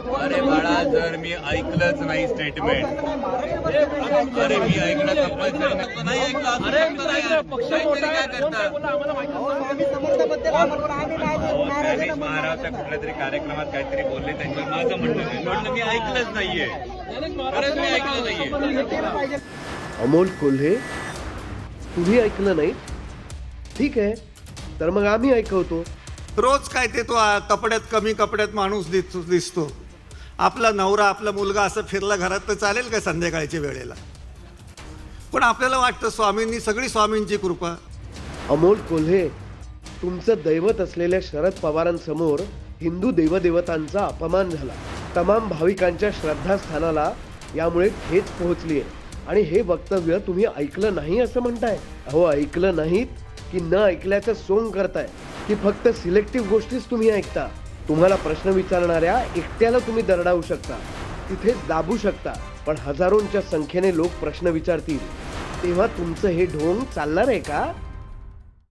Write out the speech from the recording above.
अरे बाळा जर मी ऐकलंच नाही स्टेटमेंट अरे मी ऐकलं कंपल्सरी नाही ऐकलं. पक्ष काय. महाराजच्या कुठल्या तरी कार्यक्रमात काहीतरी बोलले त्यांच्यावर माझं म्हणणं नाही म्हणलं मी ऐकलंच नाहीये. खरंच मी ऐकलं नाहीये. अमोल कोल्हे तुम्ही ऐकलं नाही? ठीक आहे. तर मग आम्ही ऐकवतो. रोज काय ते तो कपड्यात कमी कपड्यात माणूस दिसतो दिसतो. आपला नवरा आपला मुलगा असं फिरला घरात तर चालेल का संध्याकाळच्या वेळेला? पण आपल्याला वाटतं स्वामींनी सगळी स्वामींची कृपा. अमोल कोल्हे तुमचं दैवत असलेल्या शरद पवारांसमोर हिंदू देवदेवतांचा अपमान झाला. तमाम भाविकांच्या श्रद्धास्थानाला यामुळे ठेच पोहोचली आहे. आणि हे वक्तव्य तुम्ही ऐकलं नाही असं म्हणताय? अहो ऐकलं नाहीत की न ऐकल्याचं सोंग करताय? की फक्त सिलेक्टिव्ह गोष्टीच तुम्ही ऐकता? तुम्हाला प्रश्न विचारणाऱ्या एकट्याला तुम्ही दरडावू शकता. तिथे दाबू शकता पण हजारोंच्या संख्येने लोक प्रश्न विचारतील. तेव्हा तुमचं हे ढोंग चालणार आहे का?